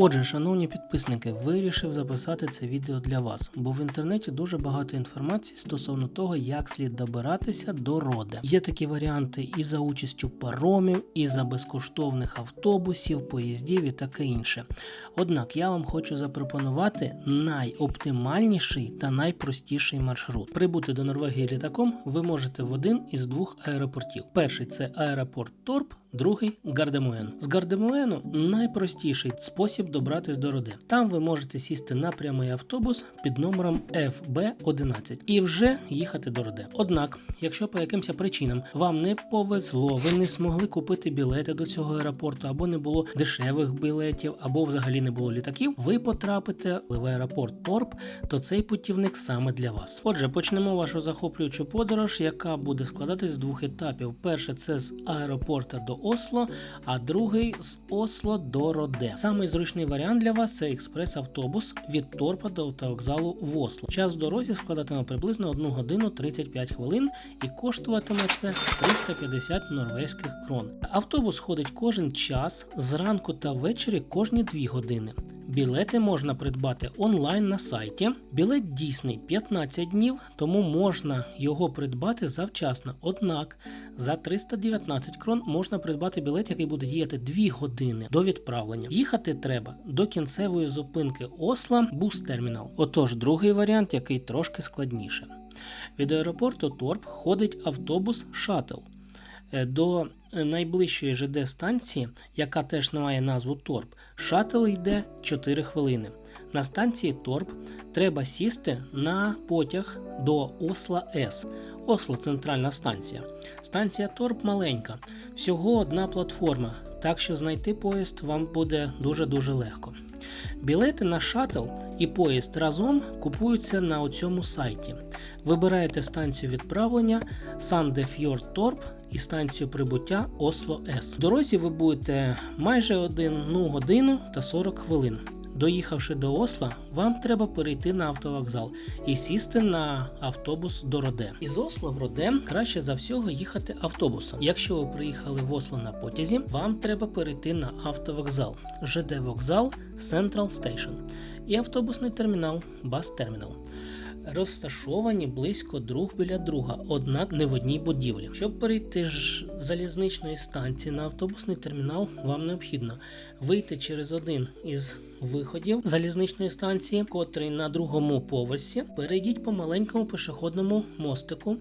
Отже, шановні підписники, вирішив записати це відео для вас, бо в інтернеті дуже багато інформації стосовно того, як слід добиратися до роде. Є такі варіанти і за участю паромів, і за безкоштовних автобусів, поїздів і таке інше. Однак я вам хочу запропонувати найоптимальніший та найпростіший маршрут. Прибути до Норвегії літаком ви можете в один із двох аеропортів. Перший це аеропорт Торп, другий Гардемуен. З Гардемуену найпростіший спосіб добратись до Роде. Там ви можете сісти на прямий автобус під номером FB11 і вже їхати до Роде. Однак, якщо по якимось причинам вам не повезло, ви не змогли купити білети до цього аеропорту, або не було дешевих білетів, або взагалі не було літаків, ви потрапите в аеропорт Торп, то цей путівник саме для вас. Отже, почнемо вашу захоплюючу подорож, яка буде складатись з двох етапів. Перше це з аеропорта до Осло, а другий з Осло до Роде. Самий зручний варіант для вас це експрес-автобус від Торпа до автовокзалу в Осло. Час в дорозі складатиме приблизно 1 годину 35 хвилин і коштуватиме це 350 норвезьких крон. Автобус ходить кожен час зранку та ввечері кожні 2 години. Білети можна придбати онлайн на сайті. Білет дійсний 15 днів, тому можна його придбати завчасно. Однак за 319 крон можна придбати білет, який буде діяти 2 години до відправлення. Їхати треба до кінцевої зупинки Осла Бус Термінал. Отож, другий варіант, який трошки складніше. Від аеропорту Торп ходить автобус Шаттл. Е, До е, найближчої ЖД станції, яка теж має назву Торп, шатл йде 4 хвилини. На станції Торп треба сісти на потяг до Осла С. Осло центральна станція. Станція Торп маленька, всього одна платформа, так що знайти поїзд вам буде дуже-дуже легко. Білети на шаттл і поїзд разом купуються на цьому сайті. Вибираєте станцію відправлення Sandefjord Торп і станцію прибуття Осло С. В дорозі ви будете майже 1 годину та 40 хвилин. Доїхавши до Осла, вам треба перейти на автовокзал і сісти на автобус до Роде. Із Осла в Роде краще за всього їхати автобусом. Якщо ви приїхали в Осло на потязі, вам треба перейти на автовокзал, ЖД вокзал Central Station і автобусний термінал Бас Термінал. Розташовані близько друг біля друга, однак не в одній будівлі. Щоб перейти з залізничної станції на автобусний термінал, вам необхідно вийти через один із виходів залізничної станції, котрий на другому поверсі. Перейдіть по маленькому пішохідному мостику.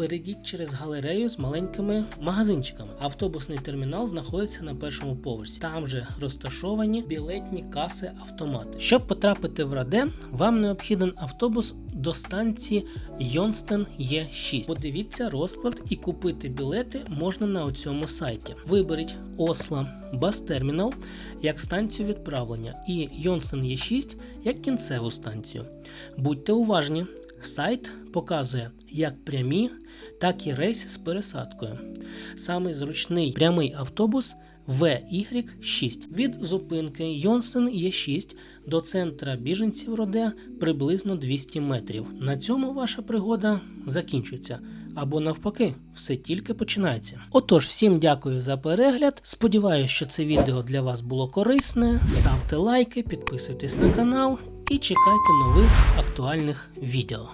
Перейдіть через галерею з маленькими магазинчиками. Автобусний термінал знаходиться на першому поверсі. Там же розташовані білетні каси автомати. Щоб потрапити в Раде, вам необхіден автобус до станції Йонстен Є6. Подивіться розклад і купити білети можна на цьому сайті. Виберіть Осла Бас Термінал як станцію відправлення і Йонстен Є6 як кінцеву станцію. Будьте уважні. Сайт показує як прямі, так і рейс з пересадкою. Самий зручний прямий автобус VY6. Від зупинки Йонстен Є6 до центра біженців Роде приблизно 200 метрів. На цьому ваша пригода закінчується. Або навпаки, все тільки починається. Отож, всім дякую за перегляд. Сподіваюся, що це відео для вас було корисне. Ставте лайки, підписуйтесь на канал і чекайте нових актуальних відео.